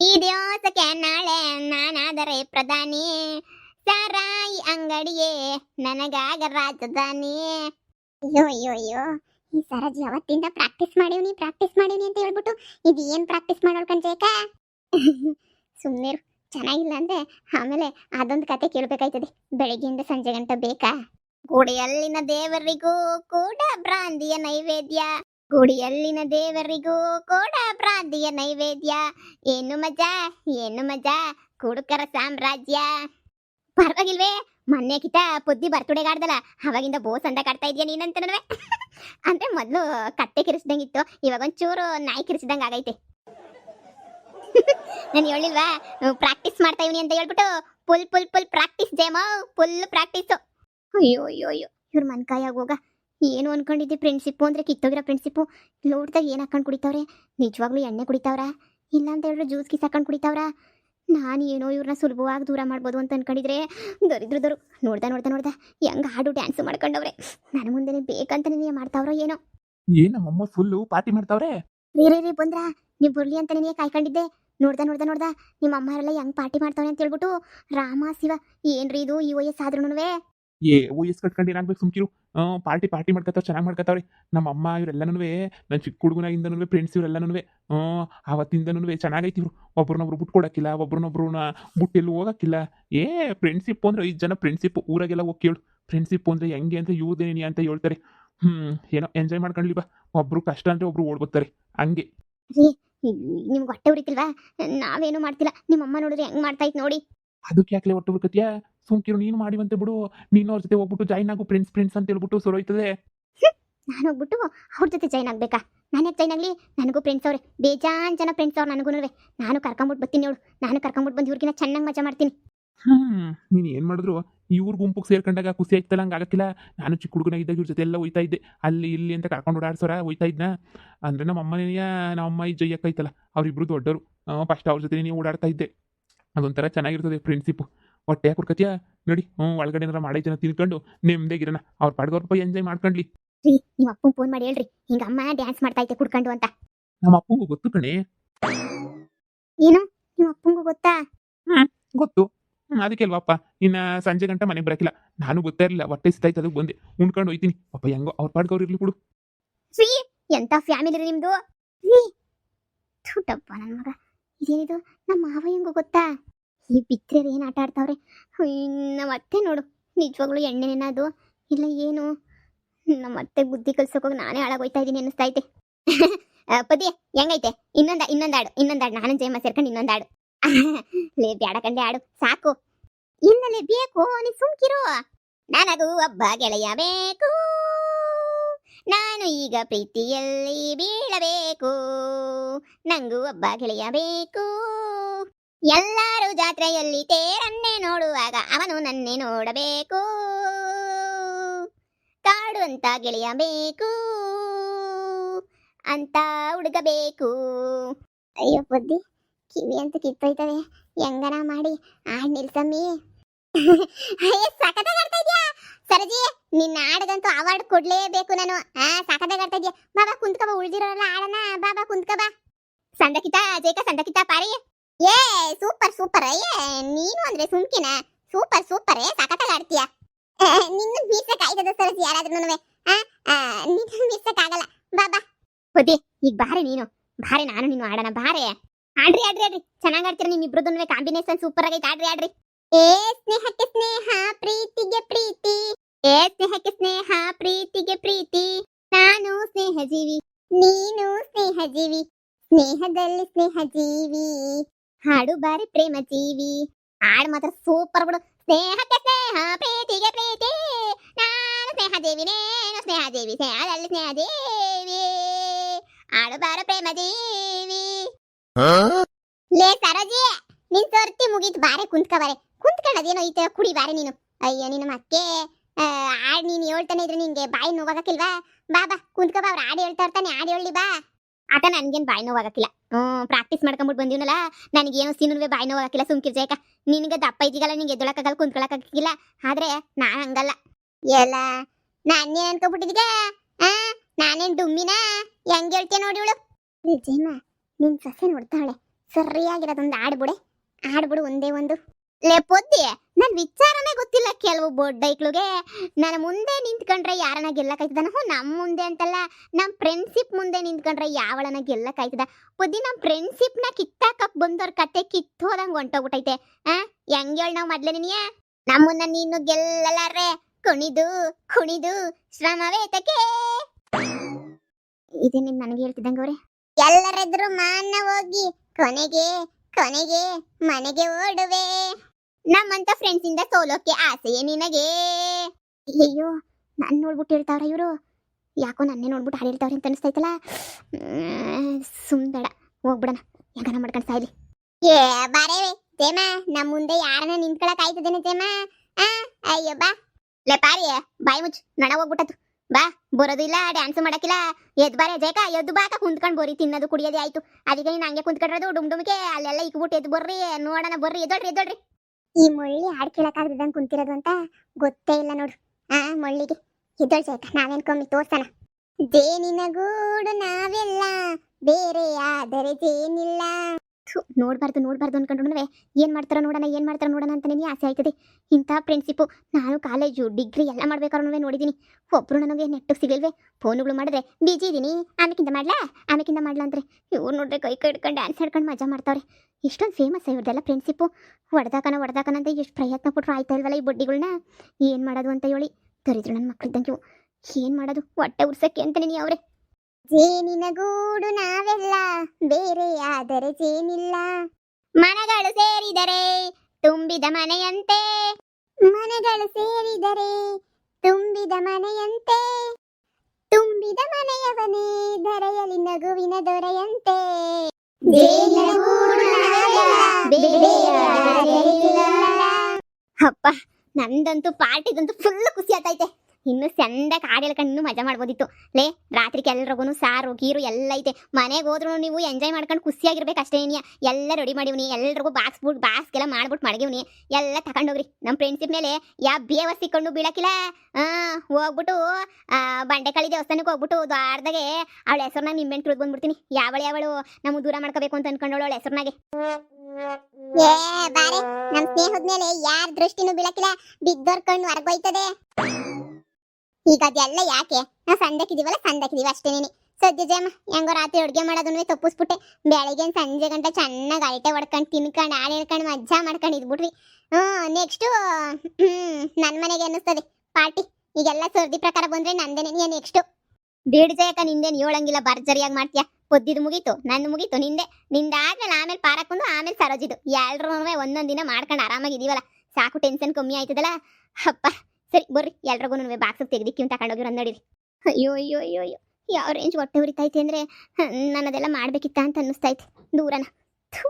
ಈ ದಿವಸಕ್ಕೆ ನಾಳೆ ನಾನಾದರೆ ಪ್ರಧಾನಿ. ಸಾರಾಯಿ ಅಂಗಡಿಯೇ, ನನಗಾಗ ರಾಜಧಾನಿ. ಅಯ್ಯೋ ಅಯ್ಯೋ ಅಯ್ಯೋ, ಈ ಸರಜಿ ಅವತ್ತಿಂದ ಪ್ರಾಕ್ಟೀಸ್ ಮಾಡಿವ್ನಿ ಪ್ರಾಕ್ಟೀಸ್ ಮಾಡಿವ್ನಿ ಅಂತ ಹೇಳ್ಬಿಟ್ಟು ಇದು ಏನ್ ಪ್ರಾಕ್ಟೀಸ್ ಮಾಡೋಳ್ ಕಣ್ಜೇಕ ಸುಮ್ಮನೆ ಚೆನ್ನಾಗಿಲ್ಲ ಅಂದ್ರೆ ಆಮೇಲೆ ಅದೊಂದು ಕತೆ ಕೇಳ್ಬೇಕಾಯ್ತದೆ. ಬೆಳಗ್ಗೆಯಿಂದ ಸಂಜೆ ಗಂಟ ಬೇಕಾ? ಗುಡಿಯಲ್ಲಿನ ದೇವರಿಗೂ ಕೂಡ ಬ್ರಾಂದಿಯ ನೈವೇದ್ಯ. ಗುಡಿಯಲ್ಲಿನ ದೇವರಿಗೂ ಕೂಡ ಪ್ರಾಂತಿಯ ನೈವೇದ್ಯ. ಏನು ಮಜಾ? ಏನು ಮಜಾ? ಕುಡುಕರ ಸಾಮ್ರಾಜ್ಯ. ಪರವಾಗಿಲ್ವೇ, ಮೊನ್ನೆ ಕಿತ ಬುದ್ಧಿ ಬರ್ತುಡೆಗಾಡ್ದಲ್ಲ, ಅವಾಗಿಂದ ಬೋಸ್ ಅಂತ ಕಾಡ್ತಾ ಇದೆಯಾ ನೀನಂತ ಅಂದ್ರೆ ಮೊದಲು ಕತ್ತೆ ಕಿರಿಸ್ದಂಗಿತ್ತು, ಇವಾಗ ಒಂಚೂರು ನಾಯಿ ಕಿರಿಸಿದಂಗ ಆಗೈತೆ. ನಾನು ಹೇಳಿಲ್ವಾ ಪ್ರಾಕ್ಟೀಸ್ ಮಾಡ್ತಾ ಇವನಿ ಅಂತ ಹೇಳ್ಬಿಟ್ಟು ಫುಲ್ ಫುಲ್ ಫುಲ್ ಪ್ರಾಕ್ಟೀಸ್ ಜೇಮ ಫುಲ್ ಪ್ರಾಕ್ಟೀಸು. ಅಯ್ಯೋ ಅಯ್ಯೋ ಅಯ್ಯೋ, ಇವ್ರ ಮನ್ಕಾಯಾಗ ಹೋಗ. ಏನು ಅನ್ಕೊಂಡಿದ್ದೆ ಫ್ರೆಂಡ್ಶಿಪ್ಪು ಅಂದ್ರೆ ಕಿತ್ತೋಗಿರೋ ಫ್ರೆಂಡ್ಶಿಪ್ಪು ಲೋಡ್ದಾಗ ಏನು ಹಾಕೊಂಡು ಕುಡಿತಾವ್ರೆ? ನಿಜವಾಗ್ಲೂ ಎಣ್ಣೆ ಕುಡಿತಾವ್ರ? ಇಲ್ಲ ಅಂತ ಹೇಳಿದ್ರೆ ಜ್ಯೂಸ್ ಕಿಸ್ ಹಾಕೊಂಡು ಕುಡಿತಾವ್ರ? ನಾನು ಏನೋ ಇವ್ರನ್ನ ಸುಲಭವಾಗಿ ದೂರ ಮಾಡ್ಬೋದು ಅಂತ ಅನ್ಕೊಂಡಿದ್ರೆ ದರಿದ್ರದವರು ನೋಡ್ತಾ ನೋಡ್ತಾ ನೋಡ್ದಾ ಹೆಂಗ್ ಹಾಡು ಡ್ಯಾನ್ಸ್ ಮಾಡ್ಕೊಂಡವ್ರೆ? ನನ್ನ ಮುಂದೆನೆ ಬೇಕಂತ ಮಾಡ್ತಾವ್ರೋ ಏನೋ? ಏನಮ್ಮ ಫುಲ್ಲು ಪಾರ್ಟಿ ಮಾಡ್ತಾವ್ರೆ? ರೀ ರೀ ರೀ ಬಂದ್ರ? ನೀವು ಬರ್ಲಿ ಅಂತ ನೀನೇ ಕಾಯ್ಕೊಂಡಿದ್ದೆ. ನೋಡ್ದ ನೋಡ್ದ ನೋಡ್ದ. ನಿಮ್ಮ ಅಮ್ಮರೆಲ್ಲ ಹೆಂಗ್ ಪಾರ್ಟಿ ಮಾಡ್ತಾವ್ರೆ ಅಂತ ಹೇಳ್ಬಿಟ್ಟು ರಾಮ ಶಿವ ಏನ್ರಿ ಇದು? ಈ ವಯಸ್ಸಾದ್ರೂನುವೆ? ಏ ವಯಸ್ಸು ಕಟ್ಕೊಂಡು ಏನಾಗ್ಬೇಕು ಸುಮ್ಕಿರು. ಪಾರ್ಟಿ ಪಾರ್ಟಿ ಮಾಡ್ಕೊತಾವ್ ಚೆನ್ನಾಗಿ ಮಾಡ್ಕೊತಾವ್ರೆ ನಮ್ಮ ಅಮ್ಮ ಇವರೆಲ್ಲನೂ ನನ್ನ ಚಿಕ್ಕ ಹುಡುಗನಾಗಿಂದನೂ ಫ್ರೆಂಡ್ಸ್ ಇವರೆಲ್ಲನೂ ಆವತ್ತಿಂದನೂ ಚೆನ್ನಾಗೈತಿ ಇವ್ರು. ಒಬ್ರನ್ನೊಬ್ರು ಬಿಟ್ಕೊಡಕ್ಕಿಲ್ಲ ಒಬ್ರನ್ನೊಬ್ರನ್ನ ಬಿಟ್ಟೆಲ್ಲೂ ಹೋಗಕ್ಕಿಲ್ಲ. ಏ ಫ್ರೆಂಡ್ಶಿಪ್ ಅಂದ್ರೆ ಐದು ಜನ ಫ್ರೆಂಡ್ಶಿಪ್ ಊರಾಗೆಲ್ಲ ಹೋಗಿ ಕೇಳು. ಫ್ರೆಂಡ್ಶಿಪ್ ಅಂದ್ರೆ ಹೆಂಗೆ ಅಂತ ಇವ್ರದೇನಿ ಅಂತ ಹೇಳ್ತಾರೆ. ಹ್ಮ್ ಏನೋ ಎಂಜಾಯ್ ಮಾಡ್ಕೊಂಡ್ಲಿ ಬಾ. ಒಬ್ರು ಕಷ್ಟ ಅಂದ್ರೆ ಒಬ್ರು ಓಡ್ಬೋತಾರೆ ಹಂಗೆ. ನಿಮ್ಗೆ ಹೊಟ್ಟೆ ಉರಿತಿಲ್ವಾ? ನಾವೇನು ಮಾಡ್ತಿಲ್ಲ. ನಿಮ್ಮ ಅಮ್ಮ ನೋಡಿದ್ರೆ ಹೆಂಗ್ ಮಾಡ್ತಾ ಇತ್ತು ನೋಡಿ. ಅದಕ್ಕೆ ಯಾಕೆ ಹೊಟ್ಟೆ ಹುಡುಕತ್ಯಾ ಸುಮ್ಕಿರು ನೀನು ಮಾಡಿವಂತೆ ಬಿಡು. ನೀನು ಅವ್ರ ಜೊತೆ ಹೋಗ್ಬಿಟ್ಟು ಜಾಯ್ನ್ ಆಗು ಫ್ರೆಂಡ್ಸ್ ಫ್ರೆಂಡ್ಸ್ ಅಂತ ಹೇಳ್ಬಿಟ್ಟು ಸೊರೋಯ್ತದೆ ನಾನು ಹೋಗ್ಬಿಟ್ಟು ಅವ್ರ ಜೊತೆ ಜಾಯ್ನ್ ಆಗ್ಬೇಕಾ? ನಾನು ಯಾಕೆ ಜೈನ್ ಆಗಲಿ? ನನಗೂ ಫ್ರೆಂಡ್ಸ್ ಅವ್ರೆ. ಬೇಜಾನ್ ಜನ ಫ್ರೆಂಡ್ಸ್ ಅವ್ರು ನನಗೂ ನಾನು ಕರ್ಕೊಂಬಿಟ್ಟು ಬರ್ತೀನಿ ಅವಳು ನಾನು ಕರ್ಕೊಂಬಿಟ್ಟು ಬಂದು ಇವ್ರಿಗಿನ ಚೆನ್ನಾಗಿ ಮಜಾ ಮಾಡ್ತೀನಿ. ಹ್ಮ್ ನೀನು ಏನು ಮಾಡಿದ್ರು? ಇವ್ರ ಗುಂಪಿಗೆ ಸೇರ್ಕೊಂಡಾಗ ಖುಷಿ ಆಯ್ತಲ್ಲ ಹಂಗೆ ಆಗಕ್ಕಿಲ್ಲ ನಾನು ಚಿಕ್ಕ ಹುಡುಗನಾಗಿದ್ದಾಗ ಇವ್ರ ಜೊತೆ ಎಲ್ಲ ಹೋಯ್ತಾ ಇದ್ದೆ. ಅಲ್ಲಿ ಇಲ್ಲಿ ಅಂತ ಕರ್ಕೊಂಡು ಓಡಾಡ್ಸೋರ ಹೋಯ್ತಾ ಇದ್ನ. ಅಂದ್ರೆ ನಮ್ಮ ಅಮ್ಮನೆಯ ನಮ್ಮ ಅಮ್ಮ ಜಯ್ಯಕ್ಕ ಐತಲ್ಲ ಅವ್ರಿಬ್ರು ದೊಡ್ಡವರು ಫಸ್ಟ್ ಅವ್ರ ಜೊತೆ ನೀವು ಓಡಾಡ್ತಾ ಇದ್ದೆ. ಅದೊಂಥರ ಚೆನ್ನಾಗಿರ್ತದೆ ಫ್ರೆಂಡ್ಶಿಪ್ ಹೊಟ್ಟೆ ಕುಡ್ಕತಿಯಾ ನೋಡಿ ಹ್ಞೂ ಒಳಗಡೆ ಏನಾರ ಮಾಡೈ ಜನ ತಿನ್ಕೊಂಡು ನೆಮ್ಮದಿಗಿರೋಣ ಅವ್ರ ಪಾಡ್ಗವ್ರ ಪೈ ಎಂಜಾಯ್ ಮಾಡ್ಕೊಂಡ್ಲಿ. ರೀ ನಿಮ್ಮ ಅಪ್ಪಂಗೆ ಫೋನ್ ಮಾಡಿ ಹೇಳ್ರಿ. ಹಿಂಗ ಅಮ್ಮ ಡ್ಯಾನ್ಸ್ ಮಾಡ್ತಾ ಐತೆ ಕುಡ್ಕೊಂಡು ಅಂತ. ನಮ್ಮ ಅಪ್ಪಂಗೂ ಗೊತ್ತು ಕಣೆ. ಏನು? ನಿಮ್ಮ ಅಪ್ಪಂಗೂ ಗೊತ್ತಾ? ಗೊತ್ತು. ಹ್ಮ್, ಅದಕ್ಕೆ ಅಲ್ವಪ್ಪ ಇನ್ನ ಸಂಜೆ ಗಂಟ ಮನೆಗೆ ಬರಕಿಲ್ಲ. ನಾನು ಗೊತ್ತೇ ಇರಲಿಲ್ಲ. ಹೊಟ್ಟೆ ಸಿತಾಯ್ತು ಅದಕ್ಕೆ ಬಂದೆ. ಉಣ್ಕೊಂಡು ಹೋಯ್ತೀನಿ ಪಾಪ ಹೆಂಗೋ ಅವ್ರ ಪಾಡ್ಗವ್ರು ಇರ್ಲಿ ಬಿಡು. ಶ್ರೀ ಎಂತ ಫ್ಯಾಮಿಲಿ ರೀ ನಿಮ್ದು? ಥುಟಪ್ಪ ನನ್ನ ಮಗ. ಇದೇನಿದು? ನಮ್ಮ ಮಾವ ಹೆಂಗೋ ಗೊತ್ತಾ? ಈ ಬಿತ್ತರೆ ಏನು ಆಟ ಆಡ್ತಾವ್ರೆ? ನಮ್ಮ ಅತ್ತೆ ನೋಡು, ನಿಜವಾಗ್ಲೂ ಎಣ್ಣೆನೇನ ಅದು? ಇಲ್ಲ, ಏನು? ನಮ್ಮ ಅತ್ತೆ ಬುದ್ಧಿ ಕಲ್ಸೋಕೋಗಿ ನಾನೇ ಹಾಳಾಗೋಯ್ತಾ ಇದ್ದೀನಿ ಅನ್ನಿಸ್ತೈತೆ ಪದಿ ಹೆಂಗೈತೆ? ಇನ್ನೊಂದ, ಇನ್ನೊಂದು ಹಾಡು ನಾನು ಜಯಮ್ಮ ಸೇರ್ಕೊಂಡು ಇನ್ನೊಂದು ಹಾಡು. ಲೇ, ಬ್ಯಾಡ ಸಾಕು. ಇನ್ನಲೇ ಬೇಕು ನೀ ಸುಮ್ಕಿರು. ನನಗೂ ಒಬ್ಬ ಗೆಳೆಯ ಬೇಕು. ನಾನು ಈಗ ಪ್ರೀತಿಯಲ್ಲಿ ಬೀಳಬೇಕು. ನಂಗೂ ಒಬ್ಬ ಗೆಳೆಯ ಬೇಕು. ಎಲ್ಲರೂ ಜಾತ್ರೆಯಲ್ಲಿ ತೇರನ್ನೇ ನೋಡುವಾಗ ಅವನು ನನ್ನೇ ನೋಡಬೇಕು. ಕಾಡುವಂತ ಗೆಳೆಯ ಬೇಕು ಅಂತ ಹುಡುಗಬೇಕು. ಅಯ್ಯೋ ಬುದ್ಧಿ, ಕಿವಿ ಅಂತ ಕಿತ್ತೋಯ್ತವೆ. ಹೆಂಗನ ಮಾಡಿ ಆಡ್ ನಿಲ್ಸಮ್ಮಿ. ಸರಜಿ, ನಿನ್ನ ಹಾಡಿಗಂತೂ ಅವಾರ್ಡ್ ಕೊಡ್ಲೇಬೇಕು ನಾನು. ಆ ಸಖತ್ತಾಗಿ ಆಡ್ತಾ ಇದ್ಯಾ? ಬಾಬಾ ಕುಂತ್ಕಬ ಉಳ್ದಿರೋಲ್ಲ ಆಡನ ಬಾಬಾ ಕುಂತ್ಕಬ ಸಂದಕಿತ ಜೇಕ ಸಂದಕಿತ, ಪಾರಿ. ಏ ಸೂಪರ್ ಸೂಪರ್. ಏ ನೀನು ಅಂದ್ರೆ ಸುಮ್ಕಿನ? Super super. ಏ ಸಖತ್ತಾಗಿ ಆಡ್ತೀಯ? ನಿನ್ನ ಮೀಸಕ್ ಆಯ್ತದ ಸರಜಿ ಯಾರಾದ್ರೂ ನಿನ್ನ ಮೀಸಕ್ ಆಗಲ್ಲ. ಬಾಬಾ ಬುದ್ಧಿ ಈಗ ಬಾರೆ ನೀನು. ಬಾರೆ ನಾನು ನೀನು ಆಡೋಣ. ಬಾರೆ. ಆಡ್ರಿ ಆಡ್ರಿ ಆಡ್ರಿ. ಚೆನ್ನಾಗಿ ಆಡ್ತೀರ ನಿಮ್ಮಿಬ್ರದ್ದು ಕಾಂಬಿನೇಷನ್ ಸೂಪರ್ ಆಗೈತೆ ಆಡ್ರಿ ಆಡ್ರಿ. ಏ ಸ್ನೇಹಕ್ಕೆ ಸ್ನೇಹ ಪ್ರೀತಿಗೆ ಪ್ರೀತಿ. ಏ ಸ್ನೇಹಕ್ಕೆ ಸ್ನೇಹ ಪ್ರೀತಿಗೆ ಪ್ರೀತಿ. ನಾನು ಸ್ನೇಹ ಜೀವಿ ನೀನು ಸ್ನೇಹ ಜೀವಿ ಸ್ನೇಹದಲ್ಲಿ ಸ್ನೇಹ ಜೀವಿ ಹಾಡು ಬಾರಿ ಪ್ರೇಮ ಜೀವಿ. ಹಾಡು ಮಾತ್ರ ಸೂಪರ್ ಬಿಡು. ಸ್ನೇಹಕ್ಕೆ ಸ್ನೇಹ ಪ್ರೀತಿಗೆ ಪ್ರೀತಿ. ನಾನು ಸ್ನೇಹ ದೇವಿ ನೇನು ಸ್ನೇಹ ದೇವಿ ಸ್ನೇಹದಲ್ಲಿ ಸ್ನೇಹ ದೇವಿ ಹಾಡು ಬಾರ ಪ್ರೇಮ ಜೀವಿ. ಲೇ ಸರೋಜಿ ನಿನ್ ಸರ್ತಿ ಮುಗೀತು ಬಾರೆ ಕುಂತ್ಕ ಬಾರೆ. ಕುಂತ್ಕೊಳ್ಳೋದೇನೋ ತರ ಕುಡಿ ಬಾರೆ ನೀನು. ಅಯ್ಯೋ ನಿನ್ನ ಮಕ್ಕೆ. ಆಡ್ ನೀನು ಹೇಳ್ತಾನೆ ಇದ್ರೆ ನಿಂಗೆ ಬಾಯಿ ನೋವಾಗಕ್ಕಿಲ್ವಾ? ಬಾ ಬಾ ಕುಂತ್ಕ ಬಾ ಅವ್ರು ಹಾಡು ಹೇಳ್ತಾ ಇರ್ತಾನೆ ಹಾಡು ಹೇಳಿ ಬಾ. ಆತ ನನಗೇನು ಬಾಯಿ ನೋವಾಗಕ್ಕಿಲ್ಲ. ಹ್ಮ್ ಪ್ರಾಕ್ಟೀಸ್ ಮಾಡ್ಕೊಂಬಿಟ್ಟು ಬಂದಿವನಲ್ಲ, ನನಗೇನು ಸೀನುವೆ ಬಾಯಿ ನೋವಾಗಕ್ಕಿಲ್ಲ ಸುಮ್ಕಿರ್ ಜಯಕ ನಿನಗೆ ದಪ್ಪ ಇದ್ದೀಗಲ್ಲ ನಿಂಗೆ ಎದ್ದೊಳಕ್ಕಾಗಲ್ಲ ಕುಂತ್ಕೊಳಕ್ಕಾಗಿಲ್ಲ ಆದ್ರೆ ನಾನ್ ಹಂಗಲ್ಲ. ಎಲ್ಲ ಏನು ಅನ್ಕೊಬಿಟ್ಟಿದ್ದೆ ಆ? ನಾನೇನ್ ಡುಮ್ಮಿನ? ಹೆಂಗ್ ಹೇಳ್ತೀಯ ನೋಡಿ ಇವಳು. ನಿಜೇನ ನಿನ್ನ ಸೊಸೆ ನೋಡ್ತಾಳೆ ಸರಿಯಾಗಿರೋದೊಂದು ಆಡ್ಬಿಡೆ. ಆಡ್ಬಿಡು ಒಂದೇ ಒಂದು. ಲೇ ಪೊದ್ದಿ ನನ್ ವಿಚಾರನೇ ಗೊತ್ತಿಲ್ಲ ಕೆಲವು ಬೊಡ್ಡೈಕ್ಳುಗೆ ನನ್ನ ಮುಂದೆ ನಿಂತ್ಕೊಂಡ್ರೆ ಯಾರನ್ನ ಗೆಲ್ಲಕ್ಕಾಯ್ತದ ಹ್ಞೂ ನಮ್ಮ ಮುಂದೆ ಅಂತಲ್ಲ ನಮ್ಮ ಫ್ರೆಂಡ್ಶಿಪ್ ಮುಂದೆ ನಿಂತ್ಕೊಂಡ್ರೆ ಯಾವಳನ ಗೆಲ್ಲಕ್ಕಾಯ್ತದ ಪೊದ್ದಿ ನಮ್ಮ ಫ್ರೆಂಡ್ಶಿಪ್ನ ಕಿತ್ತಾಕಕ್ ಬಂದವ್ರ ಕತೆ ಕಿತ್ತೋದಂಗ್ ಹೊಂಟೋಗ್ಬಿಟ್ಟೈತೆ ಆ, ಹೆಂಗ್ ಹೇಳ್ ನಾವು ಮೊದ್ಲೇ ನೀನಿಯ ನಮ್ಮನ್ನ ನೀನು ಗೆಲ್ಲಲಾರೆ ಕುಣಿದು ಕುಣಿದು, ಶ್ರಮವೇತಕ್ಕೆ. ಇದೇನೇ ನನಗೆ ಹೇಳ್ತಿದ್ದಂಗ ಅವ್ರೆ? ಎಲ್ಲರೆದ್ರು ಮಾನ ಹೋಗಿ, ಕೊನೆಗೆ ಕೊನೆಗೆ, ಮನೆಗೆ ಓಡುವೆ. ನಮ್ಮಂತ ಫ್ರೆಂಡ್ಸ್ ಇಂದ ಸೋಲೋಕೆ ಆಸೆಯೇ ನಿನಗೆ? ಅಯ್ಯೋ ನಾನು ನೋಡ್ಬಿಟ್ಟು ಹೇಳ್ತಾವ್ರ ಇವರು. ಯಾಕೋ ನನ್ನೇ ನೋಡ್ಬಿಟ್ಟು ಹಾಡು ಹೇಳ್ತಾವ್ರೆ ಅಂತ ಅನಿಸ್ತೈತಲ್ಲ ಸುಮ್ಬೇಡ ಹೋಗ್ಬಿಡಣ. ಹೆಂಗನ ಮಾಡ್ಕೊಂಡು ಸಾಯ್ಲಿ. ಏ ಬಾರೇವೆ ತೇಮ ನಮ್ಮ ಮುಂದೆ ಯಾರನ್ನ ನಿಂತ್ಕೊಳಕ್ ಆಯ್ತದೇನೆ ಆ, ಅಯ್ಯೋ, ಬಾ. ಲೇ ಪಾರಿ ಬಾಯಿ ಮುಚ್ಚು ನಡ ಹೋಗ್ಬಿಟ್ಟತು ಬಾ, ಬರೋದು ಇಲ್ಲ ಡ್ಯಾನ್ಸ್ ಮಾಡಕ್ಕಿಲ್ಲ. ಎದ್ ಬಾರೆ ಜೇಕ ಎದ್ದು ಬಾಕ, ಕುಂತ್ಕೊಂಡ್ ಬೋರಿ ತಿನ್ನೋದು, ಕುಡಿಯೋದೇ ಆಯ್ತು. ಅದಕ್ಕೆ ನೀನು ಹಂಗೆ ಕುಂತ್ಕೊಂಡ್ರದು, ಡುಮ್ ಡುಮ್ಗೆ, ಅಲ್ಲೆಲ್ಲ ಇಕ್ಬಿಟ್ಟು ಎದ್ದು ಬರ್ರಿ, ನೋಡೋಣ ಬರ್ರಿ ಎದ್ದೊಡ್ರಿ ಎದ್ದೋಡ್ರಿ ಈ ಮುಳ್ಳಿ ಹಾಡ್ ಕೇಳಕ್ಕಾಗ್ದಂಗ್ ಕುಂತಿರೋದು ಅಂತ ಗೊತ್ತೇ ಇಲ್ಲ ನೋಡು. ಆ ಮುಳ್ಳಿಗೆ. ಎದ್ದೋಳ್ ಜೇಕ ನಾವೇನ್ ಕಮ್ಮಿ ತೋರ್ಸಣ. ಜೇನಿನ ನಾವೆಲ್ಲ, ಬೇರೆ ಆದರೆ ಜೇನಿಲ್ಲ ಥು, ನೋಡಬಾರ್ದು ನೋಡಬಾರ್ದು ಅಂದ್ಕೊಂಡ್ರೆ ಏನು ಮಾಡ್ತಾರೋ ನೋಡೋಣ ಏನು ಮಾಡ್ತಾರೋ ನೋಡೋಣ ಅಂತ ನನಗೆ ಆಸೆ ಆಯ್ತದೆ ಇಂಥ ಫ್ರೆಂಡ್ಶಿಪ್ಪು ನಾನು ಕಾಲೇಜು ಡಿಗ್ರಿ ಎಲ್ಲ ಮಾಡ್ಬೇಕಾದ್ರೂ ನೋಡಿದ್ದೀನಿ. ಒಬ್ಬರು ನನಗೆ ನೆಟ್ಟು ಸಿಗಲ್ವೇ? ಫೋನುಗಳು ಮಾಡಿದ್ರೆ ಬಿಜಿ ಇದ್ದೀನಿ ಆಮೇಕಿಂದ ಮಾಡ್ಲಾ? ಆಮೇಕಿಂದ ಮಾಡ್ಲಾ? ಅಂದರೆ ಇವ್ರು ನೋಡ್ರೆ ಕೈ ಕೈ ಹಿಡ್ಕೊಂಡು ಡ್ಯಾನ್ಸ್ ಹಾಡ್ಕೊಂಡು ಮಜಾ ಮಾಡ್ತಾವ್ರೆ. ಇಷ್ಟೊಂದು ಫೇಮಸ್ ಇವ್ರದೆಲ್ಲ ಫ್ರೆಂಡ್ಶಿಪ್ಪು ಹೊಡೆದಾಕನ ಹೊಡೆದಾಕನ ಅಂತ ಎಷ್ಟು ಪ್ರಯತ್ನ ಪಟ್ರು ಆಯ್ತಾ ಇಲ್ವಲ್ಲ ಈ ಬಡ್ಡಿಗಳನ್ನ ಏನು ಮಾಡೋದು ಅಂತ ಹೇಳಿ. ತರಿದ್ರು ನನ್ನ ಮಕ್ಳಿದ್ದಂಗೆ ಏನು ಮಾಡೋದು? ಹೊಟ್ಟೆ ಉರ್ಸಕ್ಕೆ ಅಂತ ನೀನು ಅವ್ರೆ. ಜೇನಿನ ಗೂಡು ನಾವೆಲ್ಲ ಬೇರೆ ಆದರೆ ಜೇನಿಲ್ಲ. ಮನಗಳು ಸೇರಿದರೆ ತುಂಬಿದ ಮನೆಯಂತೆ. ಮನೆಗಳು ಸೇರಿದರೆ ತುಂಬಿದ ಮನೆಯಂತೆ. ತುಂಬಿದ ಮನೆಯವನೇ ಧರೆಯಲಿ ನಗುವಿನ ದೊರೆಯಂತೆ. ಅಪ್ಪ, ನಂದಂತೂ ಪಾರ್ಟಿದಂತೂ ಫುಲ್ ಖುಷಿ ಆತೈತೆ ಇನ್ನು ಚಂದ ಕಾಡು ಹೇಳ್ಕೊಂಡು ಇನ್ನೂ ಮಜಾ ಮಾಡ್ಬೋದಿತ್ತು. ಲೇ ರಾತ್ರಿ ಎಲ್ರಿಗೂ ಸಾರು, ಗೀರು ಎಲ್ಲ ಐತೆ. ಮನೆಗೆ ಹೋದ್ರು ನೀವು ಎಂಜಾಯ್ ಮಾಡ್ಕೊಂಡು ಖುಷಿಯಾಗಿರ್ಬೇಕು ಅಷ್ಟೇ ನೀ ಎಲ್ಲ ರೆಡಿ ಮಾಡಿವ್ನಿ, ಎಲ್ರಿಗೂ ಬಾಕ್ಸ್ ಬಿಟ್ಟು ಬಾಸ್ಗೆಲ್ಲ ಮಾಡ್ಬಿಟ್ಟು ಮಡಗಿವ್ನಿ. ಎಲ್ಲ ತಗೊಂಡೋಗ್ರಿ ನಮ್ಮ ಫ್ರೆಂಡ್ಶಿಪ್ ಮೇಲೆ ಯಾವ ಬೇವ ಸಿಕ್ಕೊಂಡು ಬೀಳಕ್ಕಿಲ್ಲ ಆ, ಹೋಗ್ಬಿಟ್ಟು ಬಂಡೆಕಾಳಿ ದೇವಸ್ಥಾನಕ್ಕೆ ಹೋಗ್ಬಿಟ್ಟು ದ್ವಾರದಾಗೆ ಅವಳ ಹೆಸರನ್ನ ನಿಮ್ಮೆಂಟ್ ತುಳಿದು ಬಂದ್ಬಿಡ್ತೀನಿ. ಯಾವಳು ಯಾವಳು? ನಮಗೆ ದೂರ ಮಾಡ್ಕೋಬೇಕು ಅಂತ ಅನ್ಕೊಂಡವಳು ಅವಳ ಹೆಸರ್ನಾಗೆ ಏ, ಬಾರೆ. ನಮ್ಮ ಸ್ನೇಹದ ಮೇಲೆ ಯಾರ ದೃಷ್ಟಿನೂ ಬೀಳಕ್ಕಿಲ್ಲ ಬಿದ್ದೋರ್ ಕಣ್ಣು ಹೊರಗೋಯ್ತದೆ ಈಗ ಅದೆಲ್ಲ ಯಾಕೆ? ನಾ ಸಂದಕ್ಕಿದೀವಲ್ಲ ಸಂದಕ್ಕಿದೀವಿ ಅಷ್ಟೇನೇನೆ ಸದ್ಯ ಜಯಮ್ಮ, ಹೆಂಗೋ ರಾತ್ರಿ ಅಡುಗೆ ಮಾಡೋದನ್ನೇ ತಪ್ಪಿಸ್ಬಿಟ್ಟೆ. ಬೆಳಗ್ಗೆ ಸಂಜೆ ಗಂಟ ಚೆನ್ನಾಗಿ ಅಳಟೆ ಹೊಡ್ಕೊಂಡು, ತಿನ್ಕೊಂಡು, ಹಾಡು ಹೇಳ್ಕೊಂಡು, ಮಜ್ಜಾ ಮಾಡ್ಕೊಂಡು ಇದ್ಬಿಟ್ವಿ. ಹ್ಞೂ ನೆಕ್ಸ್ಟು ನನ್ನ ಮನೆಗೆ ಅನ್ನಿಸ್ತದೆ. ಪಾರ್ಟಿ. ಈಗೆಲ್ಲ ಸರ್ದಿ ಪ್ರಕಾರ ಬಂದ್ರೆ ನಂದೇನೆ ನೆಕ್ಸ್ಟು ಬೇಡ ಜಯಕ ನಿಂದೇನು ಹೇಳಂಗಿಲ್ಲ, ಭರ್ಜರಿಯಾಗಿ ಮಾಡ್ತೀಯ? ಪೊದ್ದಿದ್ದು ಮುಗೀತು, ನಂದು ಮುಗೀತು, ನಿಂದೆ. ನಿಂದಾದ್ಮೇಲೆ ಆಮೇಲೆ ಪಾರಕ್ಕೊಂದು ಆಮೇಲೆ ಸರೋಜಿದು. ಎಲ್ಲರೂ ಒಂದೊಂದು ದಿನ ಮಾಡ್ಕೊಂಡು ಆರಾಮಾಗಿ ಇದೀವಲ್ಲ. ಸಾಕು ಟೆನ್ಷನ್ ಕಮ್ಮಿ ಆಯ್ತದಲ್ಲ. ಅಪ್ಪ ಸರಿ, ಬರ್ರಿ. ಎಲ್ರಿಗೂ ಬಾಕ್ಸ್ ತೆಗ್ದಿಕ್ಕಿ ಅಂತ ತಗೊಂಡೋಗಿರೋ ನಡೀರಿ. ಅಯ್ಯೋ ಅಯ್ಯೋ ಅಯ್ಯೋ ಅಯ್ಯೋ. ಯಾವ ರೇಂಜ್ ಹೊಟ್ಟೆ ಉರಿತೈತೆ ಅಂದರೆ ನಾನು ಅದೆಲ್ಲ ಮಾಡ್ಬೇಕಿತ್ತ ಅಂತ ಅನ್ನಿಸ್ತೈತೆ. ದೂರನ. ಥು.